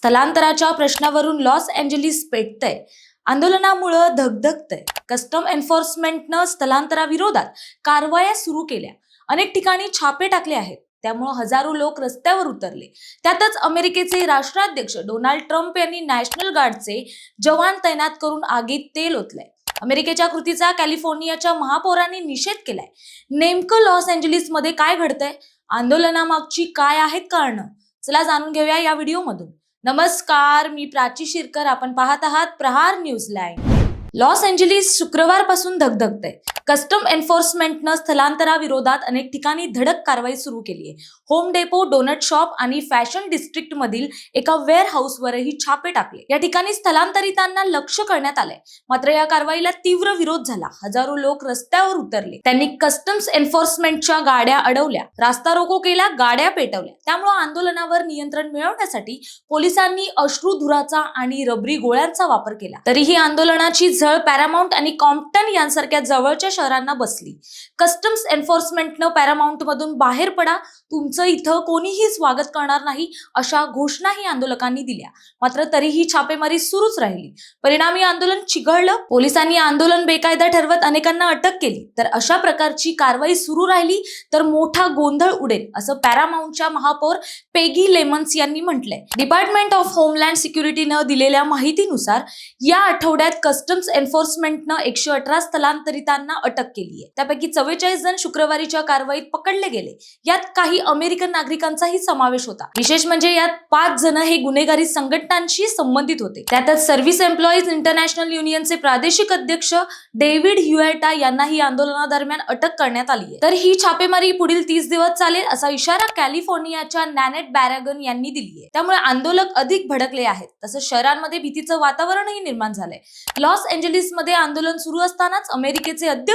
स्थलांतराच्या प्रश्नावरून Los Angeles पेटतंय. आंदोलनामुळं धगधगतंय. कस्टम एन्फोर्समेंटनं स्थलांतराविरोधात कारवाया सुरू केल्या. अनेक ठिकाणी छापे टाकले आहेत. त्यामुळे हजारो लोक रस्त्यावर उतरले. त्यातच अमेरिकेचे राष्ट्राध्यक्ष डोनाल्ड ट्रम्प यांनी नॅशनल गार्डचे जवान तैनात करून आगीत तेल ओतलंय. अमेरिकेच्या कृतीचा कॅलिफोर्नियाच्या महापौरांनी निषेध केलाय. नेमकं लॉस एंजलिसमध्ये काय घडतंय? आंदोलनामागची काय आहेत कारणं? चला जाणून घेऊया या व्हिडिओमधून. नमस्कार मी प्राची शिरकर. आपण पाहत आहात Prahar news live. Los Angeles शुक्रवारपासून धगधगतंय. कस्टम एन्फोर्समेंटनं स्थलांतराविरोधात अनेक ठिकाणी धडक कारवाई सुरू केली आहे. होम डेपो डोनट शॉप आणि फॅशन डिस्ट्रिक्ट मधील एका वेअर हाऊसवरही छापे टाकले. या ठिकाणी स्थलांतरितांना लक्ष करण्यात आलंय. मात्र या कारवाईला तीव्र विरोध झाला. हजारो लोक रस्त्यावर उतरले. त्यांनी कस्टम्स एन्फोर्समेंटच्या गाड्या अडवल्या. रास्ता रोको केला गाड्या पेटवल्या. त्यामुळे आंदोलनावर नियंत्रण मिळवण्यासाठी पोलिसांनी अश्रुधुराचा आणि रबरी गोळ्यांचा वापर केला. तरीही आंदोलनाची झळ पॅरामाउंट आणि कॉम्प्टन यांसारख्या जवळच्या शहरांना बसली. कस्टम्स एन्फोर्समेंटनं पॅरामाऊंट मधून बाहेर पडा. तुमचं इथं कोणीही स्वागत करणार नाही अशा घोषणाही आंदोलकांनी दिल्या. मात्र तरीही छापेमारी सुरूच राहिली. परिणामी आंदोलन चिघळलं. पोलिसांनी आंदोलन बेकायदा ठरवत अनेकांना अटक केली. तर अशा प्रकारची कारवाई सुरू राहिली तर मोठा गोंधळ उडेल असं पॅरामाऊंटच्या महापौर पेगी लेमन्स यांनी म्हटलंय. डिपार्टमेंट ऑफ होमलँड सिक्युरिटीनं दिलेल्या माहितीनुसार या आठवड्यात कस्टम्स एन्फोर्समेंटनं एकशे अठरा स्थलांतरितांना अटक केली आहे. त्यापैकी चव्वेचाळीस जण शुक्रवारीच्या कारवाईत पकडले गेले. यात काही अमेरिकन नागरिकांचाही समावेश होता. विशेष म्हणजे यात पाच जण हे गुन्हेगारी संघटनांशी संबंधित होते. त्यातच सर्व्हिस एम्प्लॉईज इंटरनॅशनल युनियनचे प्रादेशिक अध्यक्ष डेव्हिड ह्युएटा यांनाही आंदोलनादरम्यान अटक करण्यात आली आहे. तर ही छापेमारी पुढील तीस दिवस चालेल असा इशारा कॅलिफोर्नियाच्या नॅनेट बॅरागन यांनी दिली आहे. त्यामुळे आंदोलक अधिक भडकले आहेत. तसंच शहरांमध्ये भीतीचं वातावरणही निर्माण झालंय. लॉस एंजलिसमध्ये आंदोलन सुरू असतानाच अमेरिकेचे अध्यक्ष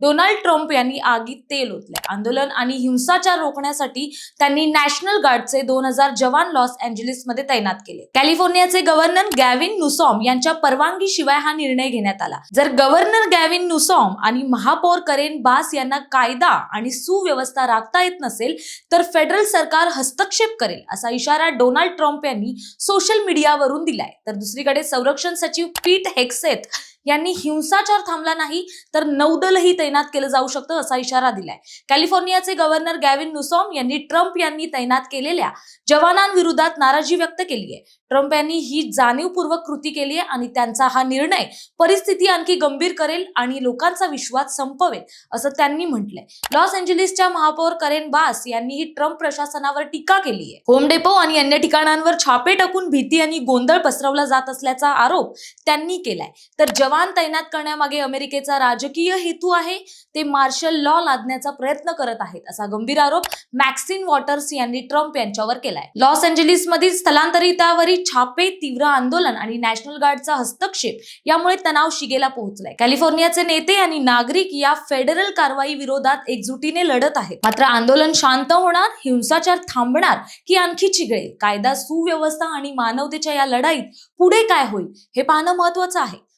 डोनाल्ड ट्रम्प यांनी आगीत तेल ओतले आंदोलन आणि हिंसाचार रोखण्यासाठी त्यांनी नॅशनल गार्डचे दोन हजार जवान लॉस एंजलिसमध्ये तैनात केले. कॅलिफोर्नियाचे गव्हर्नर गॅविन नुसॉम यांच्या परवानगीशिवाय हा निर्णय घेण्यात आला. जर गव्हर्नर गॅविन नुसॉम आणि महापौर करेन बास यांना कायदा आणि सुव्यवस्था राखता येत नसेल तर फेडरल सरकार हस्तक्षेप करेल असा इशारा डोनाल्ड ट्रम्प यांनी सोशल मीडियावरून दिलाय. तर दुसरीकडे संरक्षण सचिव पीट हेक्सेथ यांनी हिंसाचार थांबला नाही तर नौदलही तैनात केलं जाऊ शकतं असा इशारा दिलाय. कॅलिफोर्नियाचे गव्हर्नर गॅविन नुसॉम यांनी ट्रम्प यांनी तैनात केलेल्या जवानांविरोधात नाराजी व्यक्त केली आहे. ट्रम्प यांनी ही जाणीवपूर्वक कृती केली आहे आणि त्यांचा हा निर्णय परिस्थिती आणखी गंभीर करेल आणि लोकांचा विश्वास संपवेल असं त्यांनी म्हटलंय. लॉस एंजलिसच्या महापौर करेन बास यांनीही ट्रम्प प्रशासनावर टीका केली आहे. होम डेपो आणि अन्य ठिकाणांवर छापे टाकून भीती आणि गोंधळ पसरवला जात असल्याचा आरोप त्यांनी केलाय. तर जवान तैनात करण्यामागे अमेरिकेचा राजकीय हेतू आहे ते मार्शल लॉ लादण्याचा प्रयत्न करत आहेत असा गंभीर आरोप मॅक्सिन वॉटर्स यांनी ट्रम्प यांच्यावर केलाय. लॉस एंजलिस मधील स्थलांतरितावरील छापे तीव्र आंदोलन आणि नॅशनल गार्डचा हस्तक्षेप यामुळे तणाव शिगेला पोहोचलाय. कॅलिफोर्नियाचे नेते आणि नागरिक या फेडरल कारवाई विरोधात एकजुटीने लढत आहेत. मात्र आंदोलन शांत होणार हिंसाचार थांबणार की आणखी चिघळेल? कायदा सुव्यवस्था आणि मानवतेच्या या लढाईत पुढे काय होईल हे पाहणं महत्वाचं आहे.